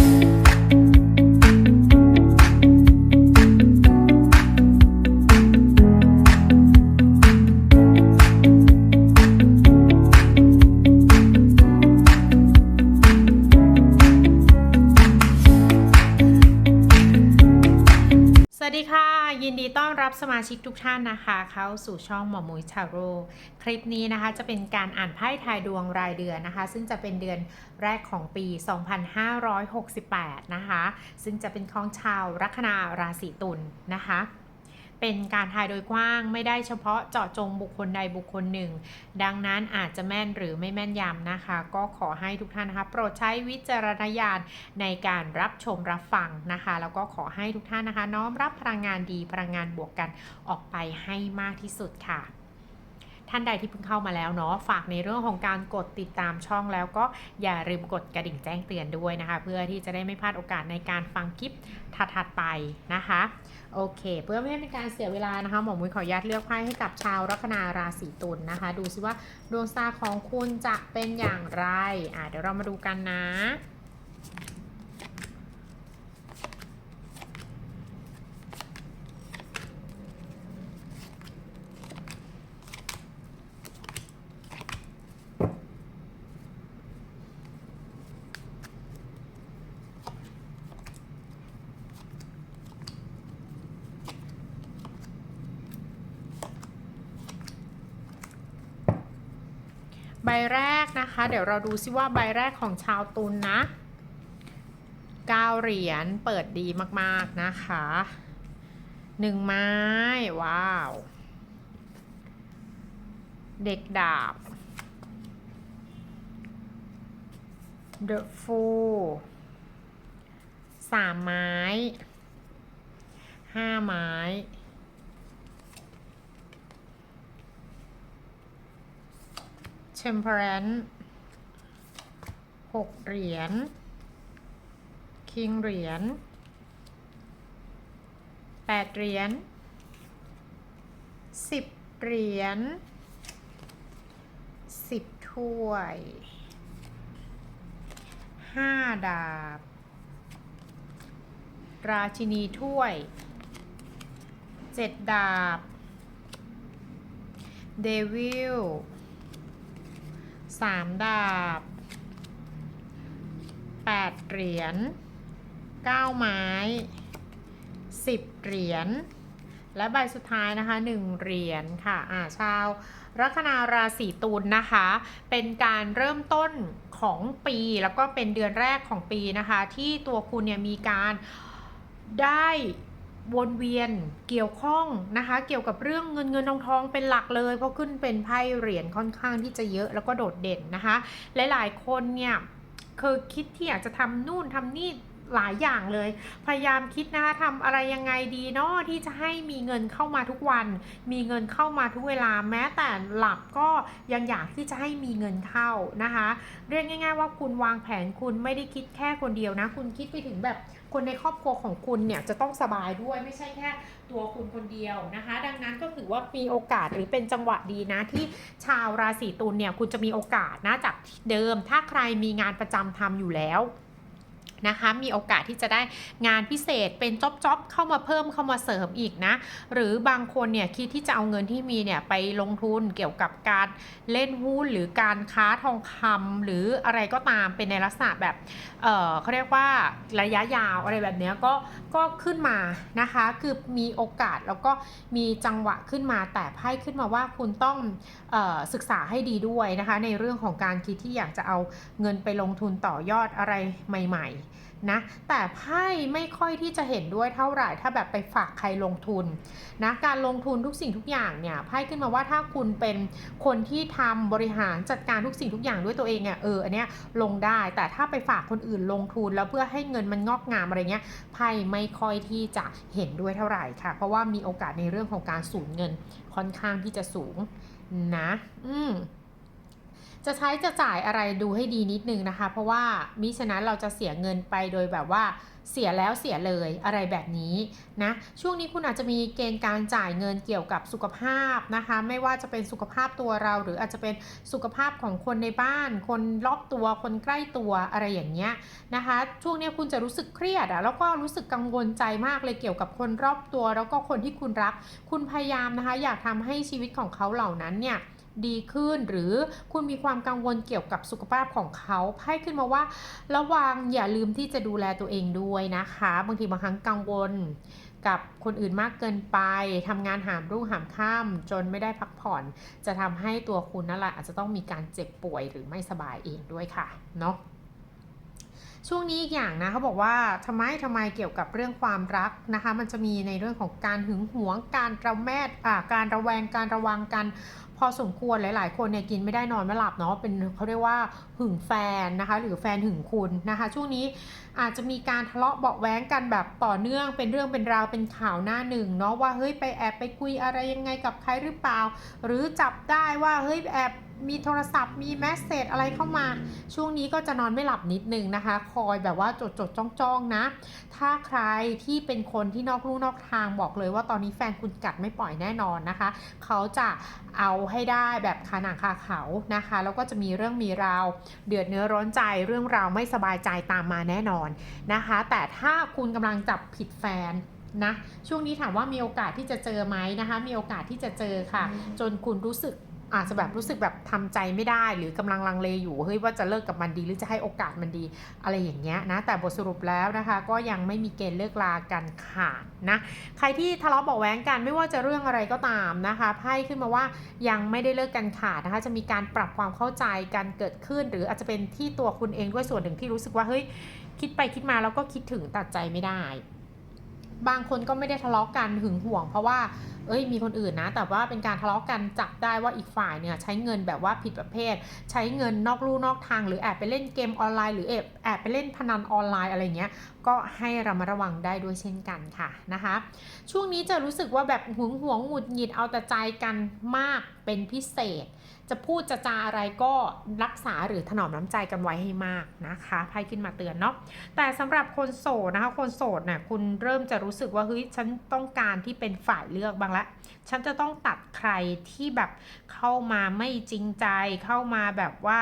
ส สมาชิกทุกท่านนะคะ เข้าสู่ช่องหมอมุยชาโรคลิปนี้นะคะจะเป็นการอ่านไพ่ทายดวงรายเดือนนะคะ ซึ่งจะเป็นเดือนแรกของปี 2568 นะคะ ซึ่งจะเป็นของชาวลัคนาราศีตุลนะคะ เป็นการทายโดยกว้างไม่ได้เฉพาะเจาะจงบุคคลใดบุคคลหนึ่ง ดังนั้นอาจจะแม่นหรือไม่แม่นยำนะคะ ก็ขอให้ทุกท่านนะคะโปรดใช้วิจารณญาณในการรับชมรับฟังนะคะ แล้วก็ขอให้ทุกท่านนะคะ น้อมรับพลังงานดีพลังงานบวกกันออกไปให้มากที่สุดค่ะ ท่านใดที่เพิ่งเข้ามาแล้วเนาะฝากในเรื่องของการกดติดตามช่องแล้วก็อย่าลืมกดกระดิ่งแจ้งเตือนด้วยนะคะ เพื่อที่จะได้ไม่พลาดโอกาสในการฟังคลิปถัดๆไปนะคะโอเค เพื่อไม่ให้เป็นการเสียเวลานะคะหมอมุ้ยขออนุญาตเลือกไพ่ให้กับชาวลัคนาราศีตุลนะคะ ดูซิว่าดวงตาของคุณจะเป็นอย่างไรอะเดี๋ยวเรามาดูกันนะ บแรกนะคะ เดี๋ยวเราดูซิว่าใบแรกของชาวตุลนนะ9เหรียญเปิดดีมากๆนะคะหนึ่งไม้ ว้าว เด็กดาบ The Fool สามไม้ห้าไม้ Temperance หกเหรียญ King เหรียญแปดเหรียญสิบเหรียญสิบถ้วยห้าดาบ ราชินีถ้วยเจ็ดดาบ เดวิล สามดาบแปดเหรียญเก้าไม้สิบเหรียญและใบสุดท้ายนะคะหนึ่งเหรียญค่ะอ่าชาวลัคนาราศีตุลนะคะ เป็นการเริ่มต้นของปีแล้วก็เป็นเดือนแรกของปีนะคะ ที่ตัวคุณเนี่ยมีการได้ วนเวียนเกี่ยวข้องนะคะ เกี่ยวกับเรื่องเงินเงินทองทองเป็นหลักเลย เพราะขึ้นเป็นไพ่เหรียญค่อนข้างที่จะเยอะแล้วก็โดดเด่นนะคะ หลายๆคนเนี่ยคือคิดที่อยากจะทำนู่นทำนี่ หลายอย่างเลย พยายามคิดนะคะทำอะไรยังไงดีเนาะที่จะให้มีเงินเข้ามาทุกวัน มีเงินเข้ามาทุกเวลาแม้แต่หลับก็ยังอยากที่จะให้มีเงินเข้านะคะ เรียกง่าย ๆ ว่าคุณวางแผนคุณไม่ได้คิดแค่คนเดียวนะ คุณคิดไปถึงแบบคนในครอบครัวของคุณเนี่ยจะต้องสบายด้วยไม่ใช่แค่ตัวคุณคนเดียวนะคะ ดังนั้นก็ถือว่ามีโอกาสหรือเป็นจังหวะดีนะที่ชาวราศีตุลเนี่ยคุณจะมีโอกาสนะจากเดิม ถ้าใครมีงานประจำทำอยู่แล้ว นะคะ มีโอกาสที่จะได้งานพิเศษเป็นจ็อบจ็อบเข้ามาเพิ่มเข้ามาเสริมอีกนะ หรือบางคนเนี่ยคิดที่จะเอาเงินที่มีเนี่ยไปลงทุนเกี่ยวกับการเล่นหุ้นหรือการค้าทองคำหรืออะไรก็ตามเป็นในลักษณะแบบเเขาเรียกว่าระยะยาวอะไรแบบนี้ก็ก็ขึ้นมานะคะ คือมีโอกาสแล้วก็มีจังหวะขึ้นมาแต่ไพ่ขึ้นมาว่าคุณต้องออศึกษาให้ดีด้วยนะคะ ในเรื่องของการคิดที่อยากจะเอาเงินไปลงทุนต่อยอดอะไรใหม่ ๆนะแต่ไพ่ไม่ค่อยที่จะเห็นด้วยเท่าไหร่ถ้าแบบไปฝากใครลงทุนนะการลงทุนทุกสิ่งทุกอย่างเนี่ยไพ่ขึ้นมาว่าถ้าคุณเป็นคนที่ทำบริหารจัดการทุกสิ่งทุกอย่างด้วยตัวเองอะเอออันเนี้ยลงได้แต่ถ้าไปฝากคนอื่นลงทุนแล้วเพื่อให้เงินมันงอกงามอะไรเงี้ยไพ่ไม่ค่อยที่จะเห็นด้วยเท่าไหร่ค่ะ เพราะว่ามีโอกาสในเรื่องของการสูญเงินค่อนข้างที่จะสูงนะ อืม จะใช้จะจ่ายอะไรดูให้ดีนิดนึงนะคะ เพราะว่ามิฉะนั้นเราจะเสียเงินไปโดยแบบว่าเสียแล้วเสียเลยอะไรแบบนี้นะช่วงนี้คุณอาจจะมีเกณฑ์การจ่ายเงินเกี่ยวกับสุขภาพนะคะ ไม่ว่าจะเป็นสุขภาพตัวเรา หรืออาจจะเป็นสุขภาพของคนในบ้าน คนรอบตัวคนใกล้ตัวอะไรอย่างเงี้ยนะคะ ช่วงนี้คุณจะรู้สึกเครียดอะแล้วก็รู้สึกกังวลใจมากเลยเกี่ยวกับคนรอบตัว แล้วก็คนที่คุณรัก คุณพยายามนะคะ อยากทำให้ชีวิตของเขาเหล่านั้นเนี่ย ดีขึ้น หรือคุณมีความกังวลเกี่ยวกับสุขภาพของเขาไพ่ขึ้นมาว่า ระวังอย่าลืมที่จะดูแลตัวเองด้วยนะคะ บางทีบางครั้งกังวลกับคนอื่นมากเกินไปทำงานหามรุ่งหามค่ำจนไม่ได้พักผ่อน จะทำให้ตัวคุณนั่นแหละอาจจะต้องมีการเจ็บป่วยหรือไม่สบายเองด้วยค่ะเนาะช่วงนี้อีกอย่างนะเขาบอกว่าทำไมทำไมเกี่ยวกับเรื่องความรักนะคะ มันจะมีในเรื่องของการหึงหวงการระแมดอ่าการระแวงการระวังกัน พอสมควรหลาย ๆ คนเนี่ยกินไม่ได้นอนไม่หลับเนาะเป็นเขาเรียกว่าหึงแฟนนะคะ หรือแฟนหึงคุณนะคะ ช่วงนี้อาจจะมีการทะเลาะเบาแว้งกันแบบต่อเนื่องเป็นเรื่องเป็นราวเป็นข่าวหน้าหนึ่งเนาะว่าเฮ้ยไปแอบไปคุยอะไรยังไงกับใครหรือเปล่า หรือจับได้ว่าเฮ้ยแอบ มีโทรศัพท์มีแมสเซจอะไรเข้ามา ช่วงนี้ก็จะนอนไม่หลับนิดนึงนะคะ คอยแบบว่าจดจดจ้องจ้องๆนะ ถ้าใครที่เป็นคนที่นอกลู่นอกทางบอกเลยว่าตอนนี้แฟนคุณกัดไม่ปล่อยแน่นอนนะคะ เขาจะเอาให้ได้แบบคาหนังคาเขานะคะ แล้วก็จะมีเรื่องมีราว เดือดเนื้อร้อนใจเรื่องราวไม่สบายใจตามมาแน่นอนนะคะ แต่ถ้าคุณกำลังจับผิดแฟนนะช่วงนี้ถามว่ามีโอกาสที่จะเจอไหมนะคะ มีโอกาสที่จะเจอค่ะ จนคุณรู้สึก อาจจะแบบรู้สึกแบบทำใจไม่ได้ หรือกำลังลังเลอยู่เฮ้ยว่าจะเลิกกับมันดีหรือจะให้โอกาสมันดีอะไรอย่างเงี้ยนะแต่บทสรุปแล้วนะคะ ก็ยังไม่มีเกณฑ์เลิกลากันขาดนะใครที่ทะเลาะเบาะแว้งกันไม่ว่าจะเรื่องอะไรก็ตามนะคะไพ่ขึ้นมาว่ายังไม่ได้เลิกกันขาดนะคะจะมีการปรับความเข้าใจกันเกิดขึ้น หรืออาจจะเป็นที่ตัวคุณเองด้วยส่วนหนึ่งที่รู้สึกว่าเฮ้ยคิดไปคิดมาแล้วก็คิดถึงตัดใจไม่ได้ บางคนก็ไม่ได้ทะเลาะกันหึงหวง เพราะว่าเอ้ยมีคนอื่นนะ แต่ว่าเป็นการทะเลาะกันจับได้ว่าอีกฝ่ายเนี่ยใช้เงินแบบว่าผิดประเภท ใช้เงินนอกลู่นอกทาง หรือแอบไปเล่นเกมออนไลน์หรือแอบแอบไปเล่นพนันออนไลน์อะไรเงี้ยก็ให้ระมัดระวังได้ด้วยเช่นกันค่ะนะคะช่วงนี้จะรู้สึกว่าแบบหวงหวงหงุดหงิดเอาแต่ใจกันมากเป็นพิเศษ จะพูดจะจาอะไรก็รักษาหรือถนอมน้ำใจกันไว้ให้มากนะคะไพ่ขึ้นมาเตือนเนาะแต่สำหรับคนโสดนะคะ คนโสดเนี่ยคุณเริ่มจะรู้สึกว่าเฮ้ยฉันต้องการที่เป็นฝ่ายเลือกบ้างละฉันจะต้องตัดใครที่แบบเข้ามาไม่จริงใจเข้ามาแบบว่า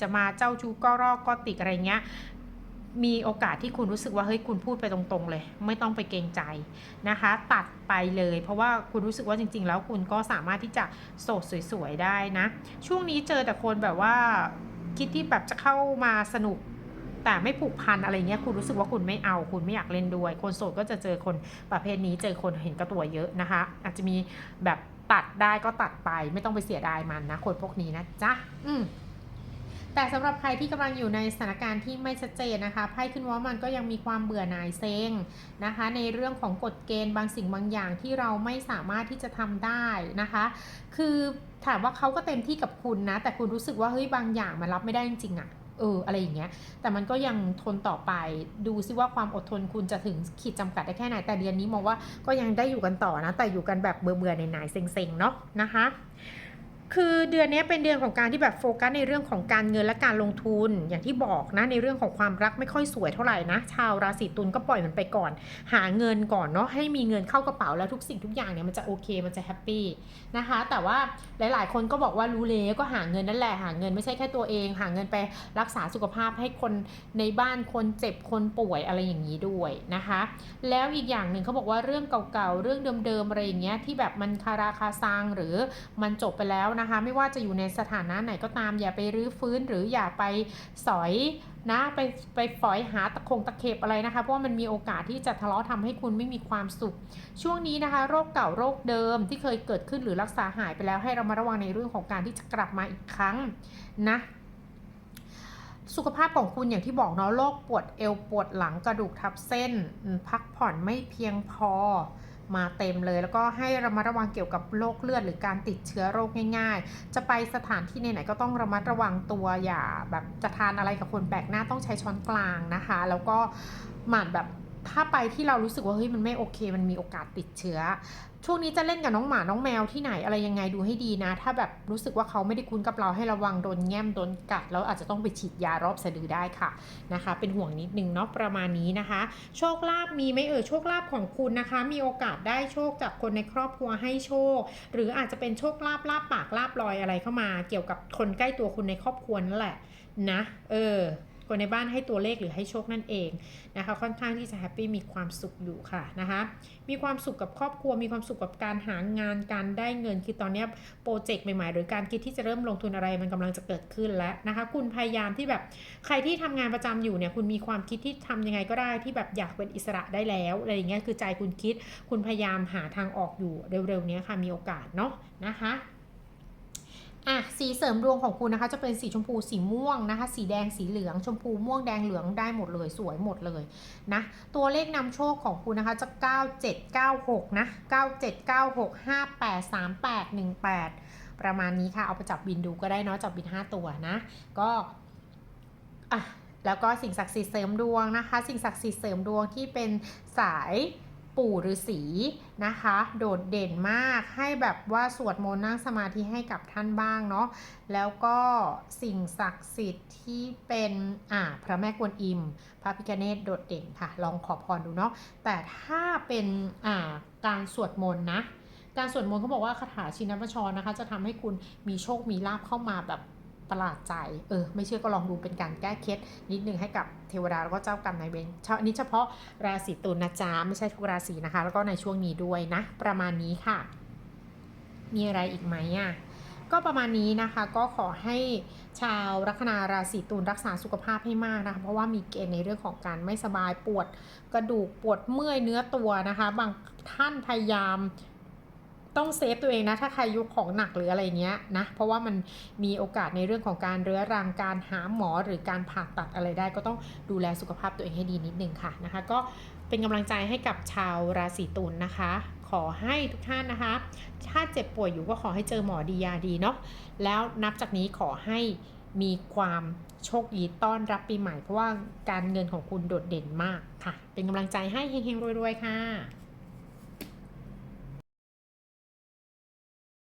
จะมาเจ้าชู้ก็รอกก็ติกอะไรเงี้ย มีโอกาสที่คุณรู้สึกว่าเฮ้ยคุณพูดไปตรงๆ เลย ไม่ต้องไปเกรงใจนะคะ ตัดไปเลย เพราะว่าคุณรู้สึกว่าจริง ๆ แล้วคุณก็สามารถที่จะโสดสวยๆได้นะ ช่วงนี้เจอแต่คนแบบว่าคิดที่แบบจะเข้ามาสนุกแต่ไม่ผูกพันอะไรเงี้ยคุณรู้สึกว่าคุณไม่เอาคุณไม่อยากเล่นด้วย คนโสดก็จะเจอคนประเภทนี้เจอคนเห็นกระตัวเยอะนะคะ อาจจะมีแบบตัดได้ก็ตัดไปไม่ต้องไปเสียดายมันนะ คนพวกนี้นะจ๊ะอืม แต่สำหรับใครที่กำลังอยู่ในสถานการณ์ที่ไม่ชัดเจนนะคะไพ่ขึ้นว่ามันก็ยังมีความเบื่อหน่ายเซ็งนะคะ ในเรื่องของกฎเกณฑ์บางสิ่งบางอย่างที่เราไม่สามารถที่จะทำได้นะคะ คือถามว่าเขาก็เต็มที่กับคุณนะ แต่คุณรู้สึกว่าเฮ้ยบางอย่างมันรับไม่ได้จริงๆอะเอออะไรอย่างเงี้ย แต่มันก็ยังทนต่อไป ดูซิว่าความอดทนคุณจะถึงขีดจำกัดได้แค่ไหน แต่เดือนนี้มองว่าก็ยังได้อยู่กันต่อนะ แต่อยู่กันแบบเบื่อๆในหน่ายเซ็งๆเนาะนะคะ คือเดือนนี้เป็นเดือนของการที่แบบโฟกัสในเรื่องของการเงินและการลงทุนอย่างที่บอกนะในเรื่องของความรักไม่ค่อยสวยเท่าไหร่นะ ชาวราศีตุลก็ปล่อยมันไปก่อน หาเงินก่อนเนาะให้มีเงินเข้ากระเป๋าแล้วทุกสิ่งทุกอย่างเนี่ยมันจะโอเคมันจะแฮปปี้นะคะ แต่ว่าหลายๆ คนก็บอกว่ารู้เลยก็หาเงินนั่นแหละหาเงินไม่ใช่แค่ตัวเอง หาเงินไปรักษาสุขภาพให้คนในบ้านคนเจ็บคนป่วยอะไรอย่างนี้ด้วยนะคะ แล้วอีกอย่างหนึ่งเขาบอกว่าเรื่องเก่าๆเรื่องเดิมๆอะไรอย่างเงี้ยที่แบบมันคาราคาซังหรือมันจบไปแล้วนะคะ ไม่ว่าจะอยู่ในสถานะไหนก็ตาม อย่าไปรื้อฟื้นหรืออย่าไปสอยนะไปไปฝอยหาตะคงตะเข็บอะไรนะคะ เพราะว่ามันมีโอกาสที่จะทะเลาะทำให้คุณไม่มีความสุข ช่วงนี้นะคะ โรคเก่าโรคเดิมที่เคยเกิดขึ้นหรือรักษาหายไปแล้วให้เรามาระวังในเรื่องของการที่จะกลับมาอีกครั้งนะสุขภาพของคุณอย่างที่บอกเนาะโรคปวดเอวปวดหลังกระดูกทับเส้น พักผ่อนไม่เพียงพอ มาเต็มเลย แล้วก็ให้ระมัดระวังเกี่ยวกับโรคเลือดหรือการติดเชื้อโรคง่ายๆ จะไปสถานที่ไหนๆก็ต้องระมัดระวังตัวอย่าแบบจะทานอะไรกับคนแปลกหน้าต้องใช้ช้อนกลางนะคะ แล้วก็หมั่นแบบถ้าไปที่เรารู้สึกว่าเฮ้ยมันไม่โอเค มันมีโอกาสติดเชื้อ ช่วงนี้จะเล่นกับน้องหมาน้องแมวที่ไหนอะไรยังไงดูให้ดีนะ ถ้าแบบรู้สึกว่าเขาไม่ได้คุ้นกับเราให้ระวังโดนแง้มโดนกัด แล้วอาจจะต้องไปฉีดยารอบสะดือได้ค่ะนะคะ เป็นห่วงนิดนึงเนาะประมาณนี้นะคะ โชคลาภมีไหมเอ่ยโชคลาภของคุณนะคะ มีโอกาสได้โชคจากคนในครอบครัวให้โชค หรืออาจจะเป็นโชคลาภลาบปากลาบลอยอะไรเข้ามา เกี่ยวกับคนใกล้ตัวคุณในครอบครัวนั่นแหละนะ เออ คนในบ้านให้ตัวเลขหรือให้โชคนั่นเองนะคะค่อนข้างที่จะแฮปปี้มีความสุขอยู่ค่ะนะคะมีความสุขกับครอบครัว มีความสุขกับการหางานการได้เงิน คือตอนนี้โปรเจกต์ใหม่ๆ หรือการคิดที่จะเริ่มลงทุนอะไรมันกำลังจะเกิดขึ้นแล้วนะคะคุณพยายามที่แบบใครที่ทำงานประจำอยู่เนี่ยคุณมีความคิดที่ทำยังไงก็ได้ที่แบบอยากเป็นอิสระได้แล้วอะไรอย่างเงี้ยคือใจคุณคิดคุณพยายามหาทางออกอยู่เร็วๆนี้ค่ะมีโอกาสเนาะนะคะ อะสีเสริมดวงของคุณนะคะ จะเป็นสีชมพูสีม่วงนะคะ สีแดงสีเหลืองชมพูม่วงแดงเหลืองได้หมดเลยสวยหมดเลยนะตัวเลขนำโชคของคุณนะคะจะ 9796 นะ 9796 5838 18 ประมาณนี้ค่ะ เอาไปจับบินดูก็ได้เนาะจับบิน 5 ตัวนะ ก็อะแล้วก็สิ่งศักดิ์สิทธิ์เสริมดวงนะคะ สิ่งศักดิ์สิทธิ์เสริมดวงที่เป็นสาย ปู่ฤาษีนะคะ โดดเด่นมากให้แบบว่าสวดมนต์นั่งสมาธิให้กับท่านบ้างเนาะแล้วก็สิ่งศักดิ์สิทธิ์ที่เป็นอ่าพระแม่กวนอิม พระพิฆเนศโดดเด่นค่ะ ลองขอพรดูเนาะแต่ถ้าเป็นอ่าการสวดมนต์นะการสวดมนต์เขาบอกว่าคาถาชินบัญชรนะคะ จะทำให้คุณมีโชคมีลาภเข้ามาแบบ ประหลาดใจ เออ ไม่เชื่อก็ลองดูเป็นการแก้เคล็ดนิดนึงให้กับเทวดาแล้วก็เจ้ากรรมนายเวรอันนี้เฉพาะราศีตุลนะจ๊ะไม่ใช่ทุกราศีนะคะ แล้วก็ในช่วงนี้ด้วยนะ ประมาณนี้ค่ะ มีอะไรอีกไหมอะก็ประมาณนี้นะคะก็ขอให้ชาวลัคนาราศีตุลรักษาสุขภาพให้มากนะคะเพราะว่ามีเกณฑ์ในเรื่องของการไม่สบายปวดกระดูกปวดเมื่อยเนื้อตัวนะคะ บางท่านพยายาม ต้องเซฟตัวเองนะ ถ้าใครยกของหนักหรืออะไรเงี้ยนะ เพราะว่ามันมีโอกาสในเรื่องของการเรื้อรังการหาหมอหรือการผ่าตัดอะไรได้ ก็ต้องดูแลสุขภาพตัวเองให้ดีนิดนึงค่ะนะคะ ก็เป็นกำลังใจให้กับชาวราศีตุลนะคะ ขอให้ทุกท่านนะคะ ถ้าเจ็บป่วยอยู่ก็ขอให้เจอหมอดียาดีเนาะแล้วนับจากนี้ขอให้มีความโชคดีต้อนรับปีใหม่เพราะว่าการเงินของคุณโดดเด่นมากค่ะ เป็นกำลังใจให้เฮงๆรวยๆค่ะ